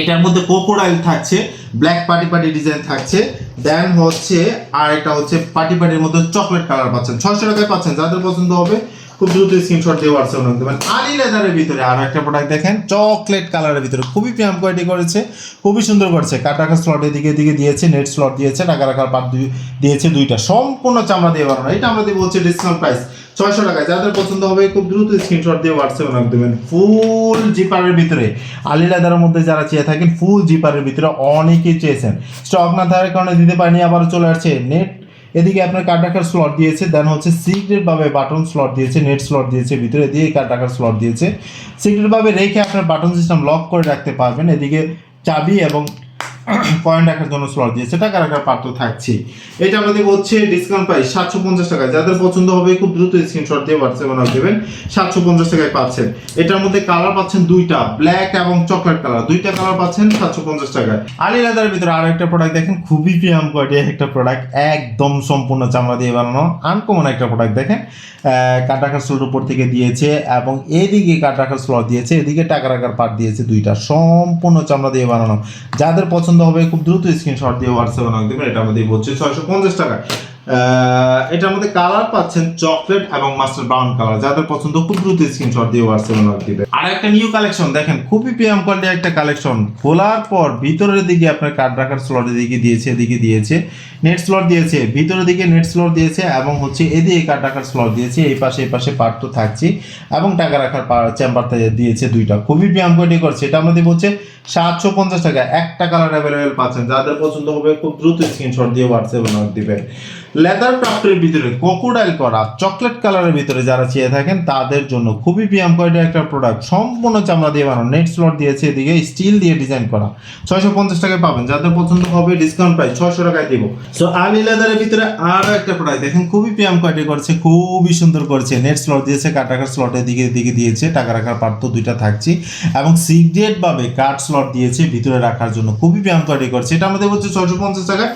এটার মধ্যে কোকোডাইল থাকছে ব্ল্যাক পার্টি পার্টি ডিজাইন থাকছে। দেন হচ্ছে, আর এটা হচ্ছে পার্টি পার্টির মধ্যে চকলেট কালার পাচ্ছেন, ছয়শো টাকায় পাচ্ছেন। যাদের পছন্দ হবে খুব দ্রুত স্ক্রিনশট দিয়ে হোয়াটসঅ্যাপ নাম দেবেন আলি লেদারের ভিতরে আরও একটা প্রোডাক্ট দেখেন চকলেট কালারের ভিতরে। খুবই প্রিয়াম কোয়ালিটি করেছে, খুবই সুন্দর করেছে। কাটাকা স্লট এদিকে এদিকে দিয়েছে নেট স্লট দিয়েছে টাকা রাখার দুই- দিয়েছে দুইটা। সম্পূর্ণ চামড়া দিয়ে বানানো। এটা আমরা দিব হচ্ছে ডিসকাউন্ট প্রাইস ছয়শো টাকায়। যাদের পছন্দ হবে, খুব দ্রুত স্ক্রিনশট দিয়ে হোয়াটসঅ্যাপে নাম দেবেন। ফুল জিপারের ভিতরে। আলি লেদারের মধ্যে যারা চেয়ে থাকেন ফুল জিপারের ভিতরে অনেকেই চেয়েছেন। স্টক না থাকার কারণে দিতে পারিনি আবার চলে আসছে। নেট এদিকে আপনার কার্ড রাখার স্লট দিয়েছে দেন হচ্ছে সিক্রেটভাবে বাটন স্লট দিয়েছে নেট স্লট দিয়েছে, ভিতরে দিয়ে কার্ড রাখার স্লট দিয়েছে। সিক্রেটভাবে রেখে আপনার বাটন সিস্টেম লক করে রাখতে পারবেন। এদিকে চাবি এবং [CLEARS THROAT] কয়েন রাখার জন্য স্লট দিয়েছে টাকা রাখার পাত্র থাকছে? এটা আমাদের হচ্ছে ডিসকাউন্ট প্রাইস সাতশো পঞ্চাশ টাকা যাদের পছন্দ হবে, খুব দ্রুত স্ক্রিনশট দিয়ে হোয়াটসঅ্যাপে নাম দেবেন, সাতশো পঞ্চাশ টাকায় পাচ্ছেন। এটার মধ্যে কালার পাচ্ছেন দুইটা ব্ল্যাক এবং চকলেট কালার দুইটা কালার পাচ্ছেন সাতশো পঞ্চাশ টাকায়। আলি লেদারের ভিতরে আরও একটা প্রোডাক্ট দেখেন, খুবই প্রিয়াম কোয়ালিটি একটা প্রোডাক্ট একদম সম্পূর্ণ চামড়া দিয়ে বানানো আনকমন একটা প্রোডাক্ট দেখেন। কাটা রাখার স্লট উপর থেকে দিয়েছে এবং এদিকে কাটা রাখার স্লট দিয়েছে, এদিকে টাকা রাখার পার্ট দিয়েছে দুইটা, সম্পূর্ণ চামড়া দিয়ে বানানো। যাদের পছন্দ হবে খুব দ্রুত স্ক্রিনশট দিয়ে হোয়াটসঅ্যাপে নক দেবেন এটা আমাদের হচ্ছে ছয়শো পঞ্চাশ টাকা। এটার মধ্যে কালার পাচ্ছেন চকলেট এবং মাস্টার ব্রাউন কালার যাদের পছন্দ, খুব দ্রুত স্ক্রিনশট দিয়ে হোয়াটসঅ্যাপে দিবেন। আর একটা নিউ কালেকশন দেখেন, খুবই প্রিয়াম কোয়ালিটি একটা কালেকশন খোলার পর ভিতরের দিকে আপনার কার্ড রাখার স্লটের দিকে দিয়েছে, এদিকে দিয়েছে নেট স্লট দিয়েছে, ভিতরের দিকে নেট স্লট দিয়েছে এবং হচ্ছে এদিকে কার্ড রাখার স্লট দিয়েছে, এই পাশে এই পাশে পার্ট তো থাকছে এবং টাকা রাখার চেম্বার দিয়েছে দুইটা। খুবই প্রিয়াম কোয়ালিটি করছে। এটা আমাদের বলছে সাতশো পঞ্চাশ টাকা। একটা কালার অ্যাভেলেবেল পাচ্ছেন। যাদের পছন্দ হবে, খুব দ্রুত স্ক্রিনশট দিয়ে হোয়াটসঅ্যাপে নক দিবেন। লেদার ক্রাফটের ভিতরে কোকোডাইল করা চকলেট কালারের ভিতরে যারা চেয়ে থাকেন, তাদের জন্য খুবই প্রিয়াম কোয়ালিটির একটা প্রোডাক্ট সম্পূর্ণ চামড়া দিয়ে বানানো নেট স্লট দিয়েছে, এদিকে স্টিল দিয়ে ডিজাইন করা। ছয়শো পঞ্চাশ টাকায় পাবেন, যাদের পছন্দ হবে ডিসকাউন্ট প্রাইস ছয়শো টাকায় দিব। সো আলি লেদারের ভিতরে আরও একটা প্রোডাক্ট দেখেন খুবই প্রিয়াম কোয়ালিটি করছে, খুবই সুন্দর করছে। নেট স্লট দিয়েছে কাট রাখার স্লটের দিকে দিকে দিয়েছে, টাকা রাখার পার্ট তো দুইটা থাকছে। এবং সিগ্রেট ভাবে স্লট দিয়েছে, ভিতরে রাখার জন্য খুবই প্রিয়াম কোয়ালিটি করছে। এটা আমাদের হচ্ছে ছয়শো পঞ্চাশ টাকায়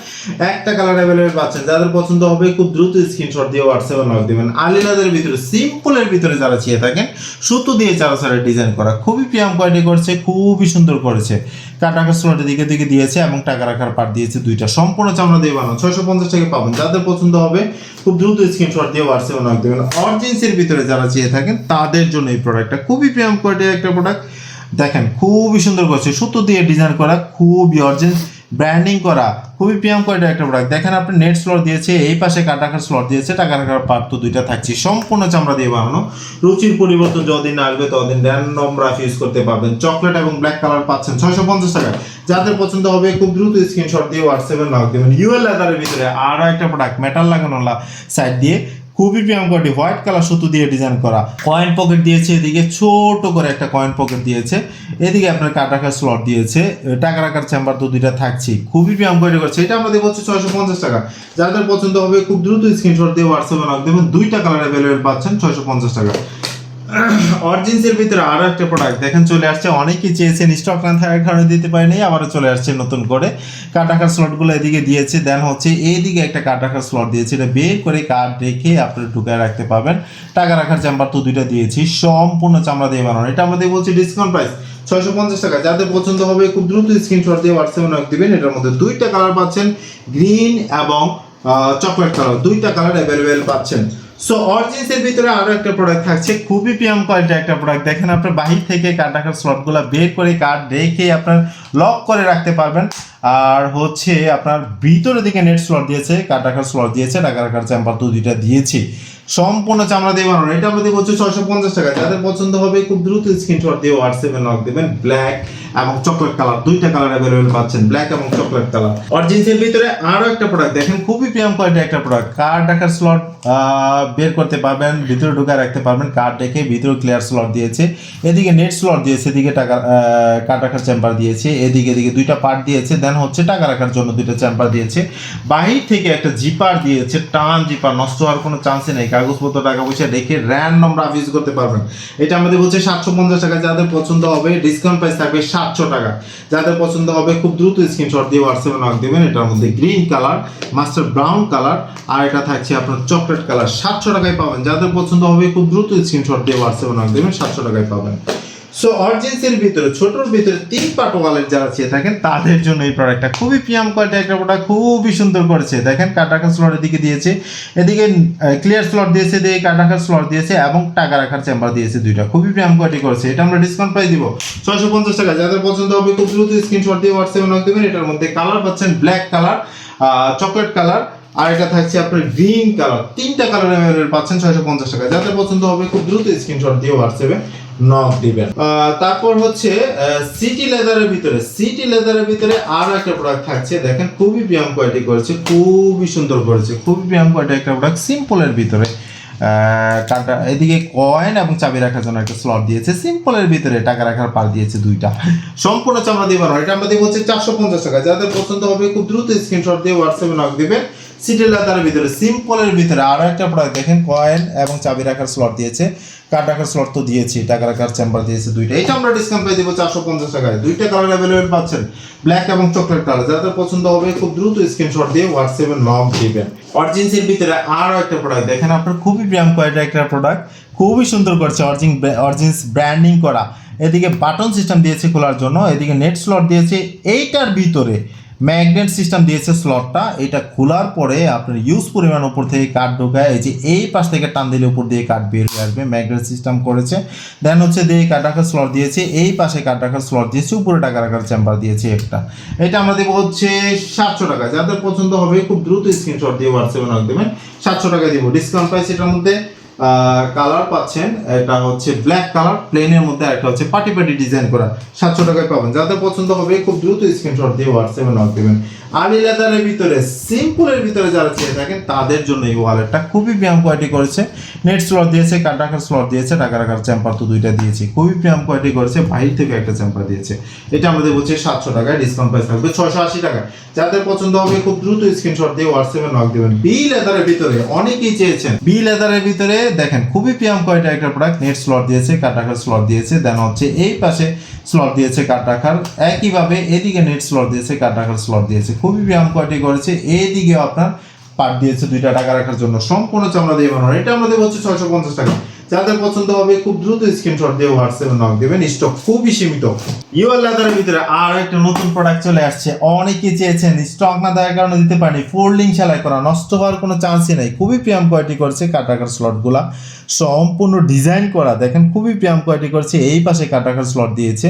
একটা কালার অ্যাভেলেবেল পাচ্ছেন। যাদের পছন্দ হবে, খুব দ্রুত স্ক্রিনশট দিয়ে হোয়াটসঅ্যাপে নক দিবেন। আলিলাদের ভিতরে সিম্পলের ভিতরে যারা চেয়ে থাকেন, সুতো দিয়ে চারা চারা ডিজাইন করা খুবই প্রিয়াম কোয়ালিটি করছে, খুবই সুন্দর করেছে। কাটাকা স্লটের দিকে দিকে দিয়েছে এবং টাকা রাখার পার দিয়েছে দুইটা। সম্পূর্ণ চামড়া দিয়ে বানানো, ছয়শো পঞ্চাশ টাকা পাবেন। যাদের পছন্দ হবে, খুব দ্রুত স্ক্রিনশট দিয়ে হোয়াটসঅ্যাপে নক দেবেন। অরজিন্সের ভিতরে যারা চেয়ে থাকেন, তাদের জন্য এই প্রোডাক্টটা খুবই প্রিয়াম কোয়ালিটির একটা প্রোডাক্ট দেখেন, খুবই সুন্দর করছে। সুতো দিয়ে ডিজাইন করা খুবই অরিজিনাল ব্র্যান্ডিং করা, খুবই প্রিয়াম কোয়ালিটির একটা প্রোডাক্ট দেখেন আপনি নেট স্লট দিয়েছে, এই পাশে কাট রাখার স্লট দিয়েছে টাকা রাখার তো দুইটা থাকছে। সম্পূর্ণ চামড়া দিয়ে বানানো। রুচির পরিবর্তন যতদিন আসবে, ততদিন র্যান্ডম রাফ ইউজ করতে পারবেন। চকলেট এবং ব্ল্যাক কালার পাচ্ছেন ছয়শো পঞ্চাশ টাকা যাদের পছন্দ হবে, খুব দ্রুত স্ক্রিনশট দিয়ে হোয়াটসঅ্যাপে নক দেবেন। ইউএল লেদারের ভিতরে আরও একটা প্রোডাক্ট মেটাল লাগানো সাইড দিয়ে। খুবই প্রিয়াম কোয়ালিটি হোয়াইট কালার সুতো দিয়ে ডিজাইন করা। কয়েন পকেট দিয়েছে, এদিকে ছোট করে একটা কয়েন পকেট দিয়েছে। এদিকে আপনার কাট রাখার স্লট দিয়েছে। টাকা রাখার চেম্বার তো দুইটা থাকছে খুবই প্রিয়াম কোয়ালিটি করছে। এটা আমাদের হচ্ছে ছয়শো পঞ্চাশ টাকা। যাদের পছন্দ হবে, খুব দ্রুত স্ক্রিনশট দিয়ে হোয়াটসঅ্যাপে নক দেবেন দুইটা কালার অ্যাভেলেবেল পাচ্ছেন, ছয়শো পঞ্চাশ টাকা। [COUGHS] অরিজিন্সের ভিতরে আরও একটা প্রোডাক্ট দেখেন চলে আসছে, অনেকেই চেয়েছেন স্টক না থাকার কারণে দিতে পারেনি, আবারও চলে আসছে নতুন করে। রাখার স্লটগুলো এদিকে দিয়েছে দেন হচ্ছে এইদিকে একটা রাখার স্লট দিয়েছে, এটা বের করে কার্ড রেখে আপনি ঢুকায় রাখতে পারবেন। টাকা রাখার চেম্বার তো দুইটা দিয়েছি, সম্পূর্ণ চামড়া দিয়ে বানানো। এটা আমাদের বলছি ডিসকাউন্ট প্রাইস ছয়শো পঞ্চাশ টাকা। যাদের পছন্দ হবে, খুব দ্রুত স্ক্রিনশট দিয়ে হোয়াটসঅ্যাপে নক দিবেন। এটার মধ্যে দুইটা কালার পাচ্ছেন গ্রিন এবং চকলেট কালার দুইটা কালার অ্যাভেলেবেল পাচ্ছেন। সো অরিজিনসের ভিতরে আরও একটা প্রোডাক্ট থাকছে, খুবই প্রিয়াম কোয়ালিটি একটা প্রোডাক্ট দেখেন আপনার বাহির থেকে কার্ড রাখার স্লটগুলো বের করে কার্ড রেখে আপনার লক করে রাখতে পারবেন। আর হচ্ছে আপনার ভিতরে দিকে নেট স্লট দিয়েছে কার্ড রাখার স্লট দিয়েছে টাকা রাখার চেম্বার তো দুইটা দিয়েছি। সম্পূর্ণ চামড়া দিয়ে বানানো। এটা আমাদের হচ্ছে ছয়শো পঞ্চাশ টাকা। যাদের পছন্দ হবে খুব দ্রুত স্ক্রিনশট দিয়ে হোয়াটসঅ্যাপে নক দেবেন। ব্ল্যাক এবং চকলেট কালার দুইটা কালার অ্যাভেলেবেল পাচ্ছেন ব্ল্যাক এবং চকলেট কালার অরিজিনসের ভিতরে আরও একটা প্রোডাক্ট দেখেন, খুবই প্রিয়াম কোয়ালিটি একটা প্রোডাক্ট কার্ড রাখার স্লট বের করতে পারবেন, ভিতরে ঢুকে রাখতে পারবেন। কার্ড রেখে ভিতরে ক্লিয়ার স্লট দিয়েছে। এদিকে নেট স্লট দিয়েছে, এদিকে টাকা কার্ড রাখার চেম্বার দিয়েছে। এদিকে এদিকে দুইটা পার্ট দিয়েছে। দেন হচ্ছে টাকা রাখার জন্য দুইটা চেম্বার দিয়েছে। বাহির থেকে একটা জিপার দিয়েছে, টান জিপার নষ্ট হওয়ার কোনো চান্সই নেই। কাগজপত্র টাকা পয়সা রেখে র্যান্ডম রাফ ইউজ করতে পারবেন। এটা আমাদের বলছে সাতশো পঞ্চাশ টাকা। যাদের পছন্দ হবে ডিসকাউন্ট প্রাইস থাকবে সাতশো টাকা। যাদের পছন্দ হবে, খুব দ্রুত স্ক্রিনশট দিয়ে হোয়াটসঅ্যাপে নক দেবেন। এটার মধ্যে green colour mustard brown colour আর এটা থাকছে আপনার চকলেট কালার সাতশো টাকায় পাবেন। যাদের পছন্দ হবে, খুব দ্রুত স্ক্রিনশট দিয়ে হোয়াটসঅ্যাপে নক দেবেন। সাতশো টাকায় পাবেন। সো অরিজিনসের ভিতরে, ছোটর ভিতরে তিন পাট ওয়ালেট যারা চেয়ে থাকেন, তাদের জন্য এই প্রোডাক্টটা খুবই প্রিয়াম কোয়ালিটি একটা প্রোডাক্ট খুবই সুন্দর করেছে। দেখেন কাটাকা স্লটের দিকে দিয়েছে। এদিকে ক্লিয়ার স্লট দিয়েছে এদিকে কাটাকার স্লট দিয়েছে এবং টাকা রাখার চেম্বার দিয়েছে দুইটা। খুবই প্রিয়াম কোয়ালিটি করেছে। এটা আমরা ডিসকাউন্ট প্রাইস দিব। ছয়শো পঞ্চাশ টাকা। যাদের পছন্দ হবে খুব দ্রুত স্ক্রিনশট দিয়ে হোয়াটসঅ্যাপে নক দেবেন। এটার মধ্যে কালার পাচ্ছেন ব্ল্যাক কালার চকলেট কালার আর এটা থাকছে আপনার গ্রিন কালার তিনটা কালার অ্যাভেলেবল পাচ্ছেন ছয়শো পঞ্চাশ টাকা। যাদের পছন্দ হবে, খুব দ্রুত স্ক্রিনশট দিয়ে হোয়াটসঅ্যাপে নক দিবেন। তারপর হচ্ছে সিটি লেদারের ভিতরে। সিটি লেদারের ভিতরে আরও একটা প্রোডাক্ট থাকছে। দেখেন, খুবই প্রিয়াম কোয়ালিটি করেছে, খুবই সুন্দর করেছে, খুবই প্রিয়াম কোয়ালিটি একটা প্রোডাক্ট সিম্পলের ভিতরে। কাটা এদিকে কয়েন এবং চাবি রাখার জন্য একটা স্লট দিয়েছে। সিম্পলের ভিতরে টাকা রাখার পার দিয়েছে দুইটা। সম্পূর্ণ চামড়া দিয়ে বানানো। এটা আমরা দিব হচ্ছে চারশো পঞ্চাশ টাকা। যাদের পছন্দ হবে, খুব দ্রুত স্ক্রিনশট দিয়ে হোয়াটসঅ্যাপে নক দিবেন। সিটি লেদারের ভিতরে, সিম্পলের ভিতরে আরও একটা প্রোডাক্ট দেখেন কয়েন এবং চাবি রাখার স্লট দিয়েছে। কার্ড রাখার স্লট তো দিয়েছি, টাকা রাখার চেম্বার দিয়েছে দুইটা। এটা আমরা ডিসকাউন্ট পেয়ে দিব চারশো পঞ্চাশ টাকায়। দুইটা কালার অ্যাভেলেবেল পাচ্ছেন ব্ল্যাক এবং চকলেট কালার যাদের পছন্দ হবে, খুব দ্রুত স্ক্রিনশট দিয়ে হোয়াটসঅ্যাপে নক দিবেন। অরিজিনসের ভিতরে আরও একটা প্রোডাক্ট দেখেন, আপনার খুবই প্রিয়াম কোয়ালিটি একটা প্রোডাক্ট খুবই সুন্দর করছে অরিজিন অরিজিনস ব্র্যান্ডিং করা। এদিকে বাটন সিস্টেম দিয়েছে খোলার জন্য, এদিকে নেট স্লট দিয়েছে, এইটার ভিতরে ম্যাগনেট সিস্টেম দিয়েছে স্লটটা, এটা খোলার পরে আপনার ইউজ পরিমাণ উপর থেকে কাঠ ঢোকায়, এই যে এই পাশ থেকে টান দিলে উপর দিয়ে কাঠ বের হয়ে আসবে, ম্যাগনেট সিস্টেম করেছে। দেন হচ্ছে দিয়ে কাঠ রাখার স্লট দিয়েছে, এই পাশে কাঠ রাখার স্লট দিয়েছে, উপরে টাকা রাখার চেম্বার দিয়েছে একটা। এটা আমরা দেবো হচ্ছে সাতশো টাকা, যাদের পছন্দ হবে খুব দ্রুত স্ক্রিনশট দিয়ে হোয়াটসঅ্যাপে নক দেবেন, সাতশো টাকা দিব। ডিসকাউন্ট প্রাইস এটার মধ্যে কালার পাচ্ছেন, এটা হচ্ছে ব্ল্যাক কালার প্লেনের মধ্যে একটা হচ্ছে পাটি পাটি ডিজাইন করা। সাতশো টাকায় পাবেন। যাদের পছন্দ হবে, খুব দ্রুত স্ক্রিনশট দিয়ে হোয়াটসঅ্যাপে নক দেবেন। আনি লেদারের ভিতরে সিম্পলের ভিতরে যারা চেয়ে থাকেন, তাদের জন্য এই ওয়ালেটটা খুবই প্রিয়াম কোয়ালিটি করেছে। নেট স্লট দিয়েছে কাট স্লট দিয়েছে টাকা রাখার চেম্পার তো দুইটা দিয়েছে। খুবই প্রিয়াম কোয়ালিটি করেছে বাহির থেকে একটা চেম্পার দিয়েছে। এটা আমাদের বলছে সাতশো টাকায় ডিসকাউন্ট প্রাইস থাকবে ছয়শো আশি টাকা যাদের পছন্দ হবে, খুব দ্রুত স্ক্রিনশট দিয়ে হোয়াটসঅ্যাপে নক দেবেন। বি লেদারের ভিতরে, অনেকেই চেয়েছেন। বি লেদারের ভিতরে দেখেন, খুবই প্রিয়াম কোয়ালিটি একটা প্রোডাক্ট নেট স্লট দিয়েছে কাট রাখার স্লট দিয়েছে দেন হচ্ছে এই পাশে স্লট দিয়েছে কাট রাখার একইভাবে এদিকে নেট স্লট দিয়েছে কাট রাখার স্লট দিয়েছে, খুবই প্রিয়াম কোয়ালিটি করেছে এদিকেও আপনার পার্ট দিয়েছে দুইটা টাকা রাখার জন্য, সম্পূর্ণ চামড়া দিয়ে বানানো, এটা আমরা দেবো হচ্ছে ছয়শো পঞ্চাশ টাকা। যাদের পছন্দ হবে খুব দ্রুত স্ক্রিনশট দিয়ে হোয়াটসঅ্যাপে নক দেবেন। স্টক খুবই সীমিত। ইউএল লেদারের ভিতরে আর একটা নতুন প্রোডাক্ট চলে আসছে। অনেকে চেয়েছেন স্টক না দেওয়ার কারণে দিতে পারি ফোল্ডিং সেলাই করা, নষ্ট হওয়ার কোনো চান্সই নাই। খুবই প্রিয়াম কোয়ালিটি করছে কাটাকার স্লটগুলা সম্পূর্ণ ডিজাইন করা, দেখেন, খুবই প্রিয়াম কোয়ালিটি করছে। এই পাশে কাটাকার স্লট দিয়েছে।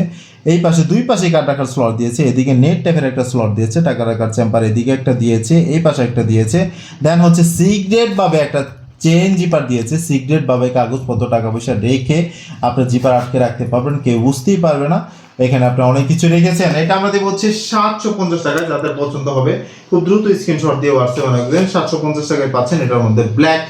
এই পাশে দুই পাশে কাটাকার স্লট দিয়েছে। এদিকে নেট টাইপের একটা স্লট দিয়েছে। টাকা রাখার চেম্বার এদিকে একটা দিয়েছে। এই পাশে একটা দিয়েছে। দেন হচ্ছে সিগ্রেট ভাবে একটা চেন জিপার দিয়েছে, সিগ্রেট ভাবে কাগজপত্র টাকা পয়সা রেখে আপনার জিপার আটকে রাখতে পারবেন, কেউ বুঝতেই পারবে না। এখানে আপনি অনেক কিছু রেখেছেন। এটা আমরা দেবো হচ্ছে সাতশো পঞ্চাশ টাকা, যাদের পছন্দ হবে। খুব দ্রুত স্ক্রিনশট দিয়ে হোয়াটসঅ্যাপে রাখবেন সাতশো পঞ্চাশ টাকায় পাচ্ছেন, এটার মধ্যে ব্ল্যাক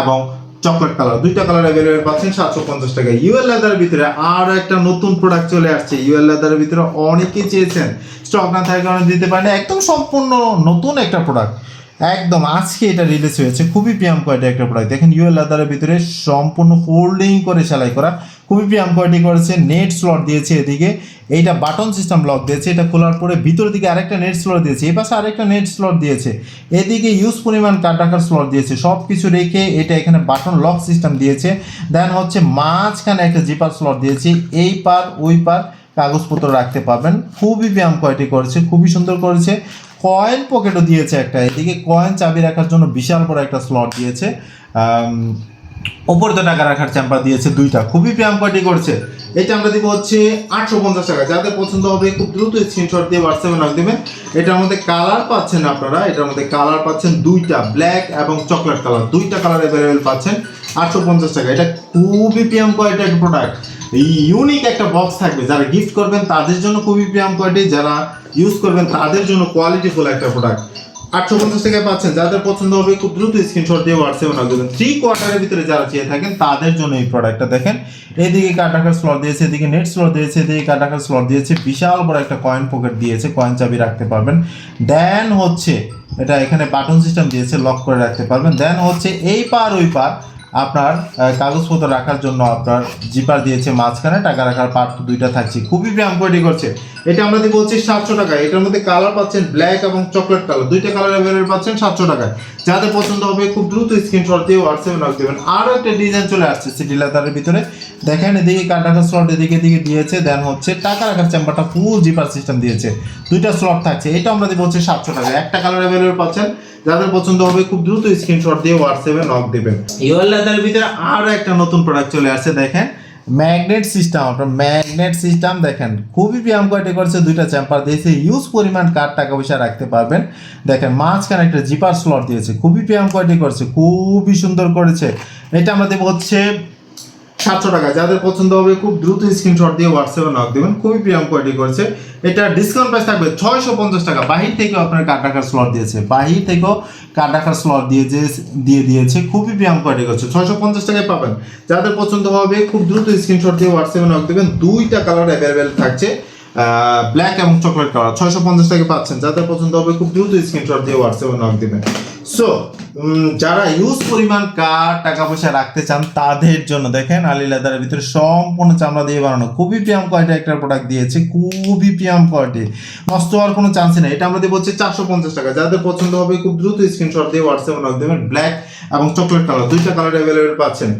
এবং চকলেট কালার দুইটা কালার অ্যাভেলেবেল পাচ্ছেন, সাতশো পঞ্চাশ টাকা ইউএল লেদারের ভিতরে আর একটা নতুন প্রোডাক্ট চলে আসছে। ইউএল লেদারের ভিতরে অনেকেই চেয়েছেন। স্টক না থাকার কারণে দিতে পারেন, একদম সম্পূর্ণ নতুন একটা প্রোডাক্ট একদম, আজকে এটা রিলিজ হয়েছে। খুবই প্রিয়াম কোয়ালিটি একটা প্রোডাক্ট দেখেন ইউএল লেদারের ভিতরে সম্পূর্ণ ফোল্ডিং করে সেলাই করা। খুবই প্রিয়াম কোয়ালিটি করেছে নেট স্লট দিয়েছে এদিকে। এইটা বাটন সিস্টেম লক দিয়েছে, এটা খোলার পরে ভিতর দিকে আরেকটা নেট স্লট দিয়েছে, এই পাশে আরেকটা নেট স্লট দিয়েছে। এদিকে ইউজ পরিমাণ কাট রাখার স্লট দিয়েছে সব কিছু রেখে এটা এখানে বাটন লক সিস্টেম দিয়েছে। দেন হচ্ছে মাঝখানে একটা জিপার স্লট দিয়েছে, এই পার ওই পার কাগজপত্র রাখতে পারবেন। খুবই ব্যায়াম কোয়ালিটি করেছে, খুবই সুন্দর করেছে। কয়েন পকেটও দিয়েছে একটা। এদিকে কয়েন চাবি রাখার জন্য বিশাল বড় একটা স্লট দিয়েছে। ওপরে তো টাকা রাখার চ্যাম্পার দিয়েছে দুইটা। খুবই প্যাম পার্টি করছে। এটা আমরা দিব হচ্ছে আটশো পঞ্চাশ টাকা। যাদের পছন্দ হবে খুব দ্রুত স্ক্রিনশট দিয়ে হোয়াটসঅ্যাপে নক দেবেন। এটার মধ্যে কালার পাচ্ছেন আপনারা। এটার মধ্যে কালার পাচ্ছেন দুইটা। ব্ল্যাক এবং চকলেট কালার দুইটা কালার অ্যাভেলেবেল পাচ্ছেন আটশো পঞ্চাশ টাকা। এটা খুবই প্রিয়াম কোয়ালিটি প্রোডাক্ট ইউনিক একটা বক্স থাকবে। যারা গিফট করবেন তাদের জন্য খুবই প্রিয়াম কোয়ালিটি যারা ইউজ করবেন তাদের জন্য কোয়ালিটিফুল একটা প্রোডাক্ট আটশো পঞ্চাশ টাকায় পাচ্ছেন। যাদের পছন্দ হবে খুব দ্রুত স্ক্রিনশট দিয়ে হোয়াটসঅ্যাপে নক দেবেন। থ্রি কোয়ার্টারের ভিতরে যারা চেয়ে থাকেন, তাদের জন্য এই প্রোডাক্টটা দেখেন। এদিকে কাটাকার স্লট দিয়েছে, এদিকে নেট স্লট দিয়েছে, এদিকে কাটাকার স্লট দিয়েছে। বিশাল বড় একটা কয়েন পকেট দিয়েছে কয়েন চাবি রাখতে পারবেন। দেন হচ্ছে, এটা এখানে বাটন সিস্টেম দিয়েছে লক করে রাখতে পারবেন। দেন হচ্ছে এই পার, ওই পার আপনার কাগজপত্র রাখার জন্য আপনার জিপার দিয়েছে, মাঝখানে টাকা রাখার পার্ট দুইটা থাকছে। খুবই ব্যায়াম কোয়ালিটি করছে। এটা আমরা দিয়ে বলছি সাতশো টাকা এটার মধ্যে কালার পাচ্ছেন ব্ল্যাক এবং চকলেট কালার দুইটা কালার অ্যাভেলেবেল পাচ্ছেন সাতশো টাকায়। যাদের পছন্দ হবে খুব দ্রুত স্ক্রিনশট দিয়ে হোয়াটসঅ্যাপে নক দেবেন। আরও একটা ডিজাইন চলে আসছে সিটি লেদারের ভিতরে। দেখেন এদিকে কাটাকা স্লট এদিকে এদিকে দিয়েছে দেন হচ্ছে টাকা রাখার চেম্বারটা ফুল জিপার সিস্টেম দিয়েছে। দুইটা স্লট থাকছে, এটা আমরা দিব হচ্ছে সাতশো টাকা। একটা কালার অ্যাভেলেবল পাচ্ছেন, যাদের পছন্দ হবে খুব দ্রুত স্ক্রিনশট দিয়ে হোয়াটসঅ্যাপে নক দেবেন। ইউএল লেদারের ভিতরে আরও একটা নতুন প্রোডাক্ট চলে আসছে, দেখেন। ম্যাগনেট সিস্টেম আপনার ম্যাগনেট সিস্টেম দেখেন, খুবই ব্যায়াম কোয়ালিটি করছে দুইটা চ্যাম্পার দিয়েছে ইউজ পরিমাণ কার টাকা পয়সা রাখতে পারবেন। দেখেন, মাঝখানে একটা জিপার স্লট দিয়েছে, খুবই ব্যায়াম কোয়ালিটি করছে খুবই সুন্দর করেছে। এটা আমাদের হচ্ছে সাতশো টাকা। যাদের পছন্দ হবে, খুব দ্রুত স্ক্রিনশট দিয়ে হোয়াটসঅ্যাপে নক দেবেন। খুবই প্রিয়াম কোয়ালিটি করছে। এটা ডিসকাউন্ট প্রাইস থাকবে ছয়শো পঞ্চাশ টাকা। বাহির থেকেও আপনার কার টাকার স্লট দিয়েছে। বাহির থেকেও কার টাকার স্লট দিয়েছে, দিয়ে দিয়েছে। খুবই প্রিয়াম কোয়ালিটি করছে। ছয়শো পঞ্চাশ টাকায় পাবেন। যাদের পছন্দ হবে, খুব দ্রুত স্ক্রিনশট দিয়ে হোয়াটসঅ্যাপে নক দেবেন। দুইটা কালার অ্যাভেলেবেল থাকছে ব্ল্যাক এবং চকলেট কালার ছয়শো পঞ্চাশ টাকা পাচ্ছেন। যাদের পছন্দ হবে, খুব দ্রুত স্ক্রিনশট দিয়ে হোয়াটসঅ্যাপে নক দেবেন। সো যারা ইউজ পরিমাণ কার টাকা পয়সা রাখতে চান, তাদের জন্য দেখেন আলি লেদারের ভিতরে সম্পূর্ণ চামড়া দিয়ে বানানো। খুবই প্রিয়াম কোয়ালিটি একটা প্রোডাক্ট দিয়েছে, খুবই প্রিয়াম কোয়ালিটি নষ্ট হওয়ার কোনো চান্সই নেই। এটা আমরা দেবো হচ্ছে চারশো পঞ্চাশ টাকা। যাদের পছন্দ হবে, খুব দ্রুত স্ক্রিনশট দিয়ে হোয়াটসঅ্যাপ দেবেন। ব্ল্যাক এবং চকলেট কালার দুইটা কালার অ্যাভেলেবেল পাচ্ছেন।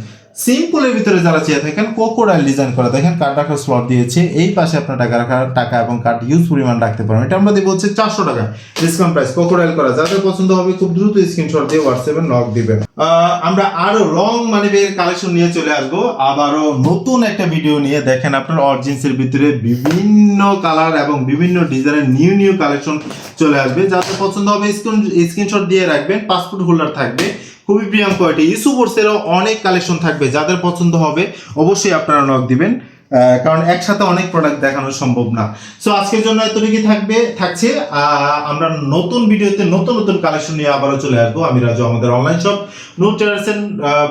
সিম্পলের ভিতরে যারা চেয়ে থাকেন কোকোডাইল ডিজাইন করা দেখেন কার্ড রাখার স্লট দিয়েছে। এই পাশে আপনার টাকা রাখার, টাকা এবং কার্ড ইউজ পরিমাণ রাখতে পারবেন। এটা আমরা দেবো হচ্ছে চারশো টাকা। ডিসকাউন্ট প্রাইস কোকোডাইল করা। যাদের পছন্দ হবে, খুব দ্রুত স্ক্রিনশট দিয়ে হোয়াটসঅ্যাপে নক দিবেন। আমরা আরও রং মানে কালেকশন নিয়ে চলে আসব। আবারও নতুন একটা ভিডিও নিয়ে দেখেন আপনার অরিজিন্সের ভিতরে বিভিন্ন কালার এবং বিভিন্ন ডিজাইনের নিউ নিউ কালেকশন চলে আসবে। যাদের পছন্দ হবে স্ক্রিনশট দিয়ে রাখবেন। পাসপোর্ট হোল্ডার থাকবে। খুবই প্রিয়াম কোয়ালিটি ইস্যুবোর্সেরও অনেক কালেকশন থাকবে। যাদের পছন্দ হবে, অবশ্যই আপনারা নক দিবেন। কারণ একসাথে অনেক প্রোডাক্ট দেখানো সম্ভব না। সো আজকের জন্য এতটুকুই থাকবে, থাকছে। আমরা নতুন ভিডিওতে নতুন নতুন কালেকশন নিয়ে আবারও চলে আসব। আমি রাজু, আমাদের অনলাইন শপ নো টেরাসেন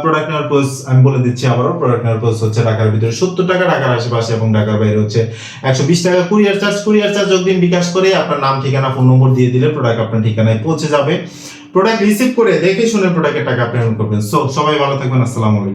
প্রোডাক্ট নেওয়ার পোজ আমি বলে দিচ্ছি আবারও প্রোডাক্ট নেওয়ার পোজ হচ্ছে ঢাকার ভিতরে সত্তর টাকা, ঢাকার আশেপাশে এবং ঢাকার বাইরে হচ্ছে একশো বিশ টাকা। কুরিয়ার চার্জ কুরিয়ার চার্জ অগ্রিম বিকাশ করে। আপনার নাম, ঠিকানা ফোন নম্বর দিয়ে দিলে প্রোডাক্ট আপনার ঠিকানায় পৌঁছে যাবে। প্রোডাক্ট রিসিভ করে দেখে শুনে প্রোডাক্টের টাকা পেমেন্ট করবেন। সো সবাই ভালো থাকবেন আসসালামু